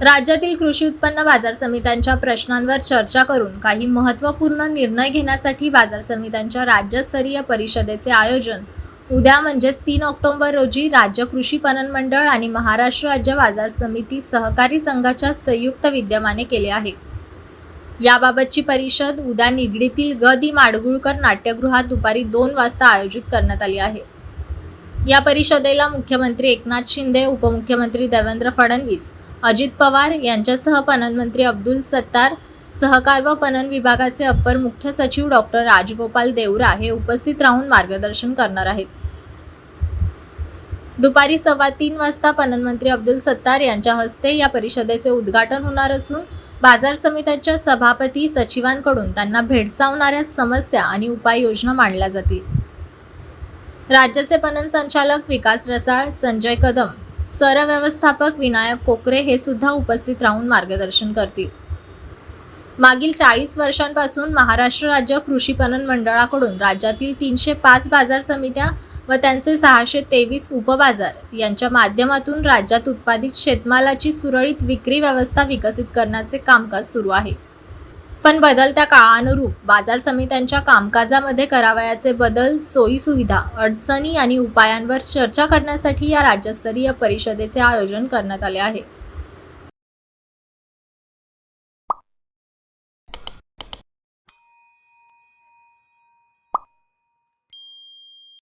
राज्यातील कृषी उत्पन्न बाजार समित्यांच्या प्रश्नांवर चर्चा करून काही महत्त्वपूर्ण निर्णय घेण्यासाठी बाजार समित्यांच्या राज्यस्तरीय परिषदेचे आयोजन उद्या म्हणजेच तीन ऑक्टोबर रोजी राज्य कृषी पणन मंडळ आणि महाराष्ट्र राज्य बाजार समिती सहकारी संघाच्या संयुक्त विद्यमाने केले आहे. याबाबतची परिषद उद्या निगडीतील ग दि माडगुळकर नाट्यगृहात दुपारी दोन वाजता आयोजित करण्यात आली आहे. या परिषदेला मुख्यमंत्री एकनाथ शिंदे उपमुख्यमंत्री देवेंद्र फडणवीस अजित पवार यांच्यासह पणन मंत्री अब्दुल सत्तार सहकार व पणन विभागाचे अप्पर मुख्य सचिव डॉक्टर राजगोपाल देवरा हे उपस्थित राहून मार्गदर्शन करणार आहेत. दुपारी सव्वा तीन वाजता पणन मंत्री अब्दुल सत्तार यांच्या हस्ते या परिषदेचे उद्घाटन होणार असून बाजार समित्यांच्या सभापती सचिवांकडून त्यांना भेडसावणाऱ्या समस्या आणि उपाययोजना मांडल्या जातील. राज्याचे पणन संचालक विकास रसाळ संजय कदम सरव्यवस्थापक विनायक कोकरे हे सुद्धा उपस्थित राहून मार्गदर्शन करतील. मागील चाळीस वर्षांपासून महाराष्ट्र राज्य कृषी पणन मंडळाकडून राज्यातील तीनशे पाच बाजार समित्या व त्यांचे सहाशे तेवीस उपबाजार यांच्या माध्यमातून राज्यात उत्पादित शेतमालाची सुरळीत विक्री व्यवस्था विकसित करण्याचे कामकाज सुरू आहे. पण बदलत्या काळानुरूप बाजार समित्यांच्या कामकाजामध्ये करावयाचे बदल सोयीसुविधा अडचणी आणि उपायांवर चर्चा करण्यासाठी या राज्यस्तरीय परिषदेचे आयोजन करण्यात आले आहे.